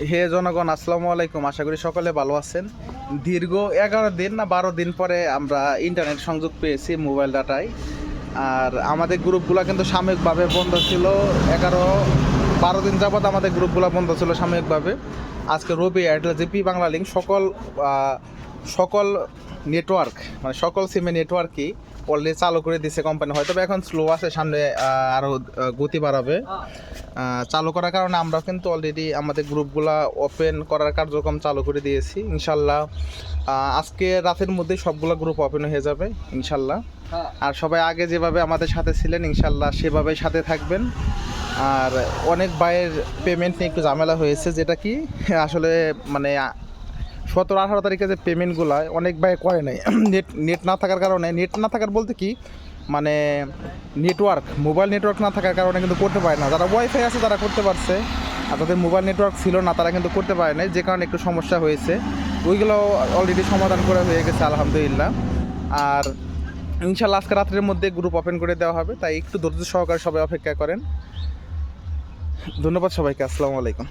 হে জনগণ, আসসালামু আলাইকুম। আশা করি সকলে ভালো আছেন। দীর্ঘ এগারো দিন না, বারো দিন পরে আমরা ইন্টারনেট সংযোগ পেয়েছি মোবাইল ডাটায় আর আমাদের গ্রুপগুলো কিন্তু সাময়িকভাবে বন্ধ ছিল এগারো, বারো দিন যাবৎ আমাদের গ্রুপগুলো বন্ধ ছিল সাময়িকভাবে। আজকে Robi Airtel GP, Banglalink সকল সকল নেটওয়ার্ক মানে সকল সিমে নেটওয়ার্কই অলরেডি চালু করে দিছে কোম্পানি হয়তো এখন স্লো আছে, সামনে আরও গতি বাড়াবে। চালু করার কারণে আমরা কিন্তু অলরেডি আমাদের গ্রুপগুলা ওপেন করার কার্যক্রম চালু করে দিয়েছি ইনশাল্লাহ। আজকে রাতের মধ্যে সবগুলো গ্রুপ ওপেন হয়ে যাবে ইনশাল্লাহ। আর সবাই আগে যেভাবে আমাদের সাথে ছিলেন ইনশাল্লাহ সেভাবেই সাথে থাকবেন। আর অনেক বাইয়ের পেমেন্ট নিয়ে একটু ঝামেলা হয়েছে যেটা কি আসলে মানে সতেরো আঠারো তারিখে যে পেমেন্টগুলো অনেক ভাই করে নাই। নেট নেট না থাকার কারণে নেট না থাকার বলতে কি মানে নেটওয়ার্ক, মোবাইল নেটওয়ার্ক না থাকার কারণে কিন্তু করতে পারে না। যারা ওয়াইফাই আছে তারা করতে পারছে, আর যাদের মোবাইল নেটওয়ার্ক ছিল না তারা কিন্তু করতে পারে নাই, যে কারণে একটু সমস্যা হয়েছে। ওইগুলো অলরেডি সমাধান করে হয়ে গেছে, আলহামদুলিল্লাহ। আর ইনশাল্লাহ আজকে রাত্রের মধ্যে গ্রুপ ওপেন করে দেওয়া হবে, তাই একটু ধৈর্য সহকারে সবাই অপেক্ষা করেন। ধন্যবাদ সবাইকে, আসসালামু আলাইকুম।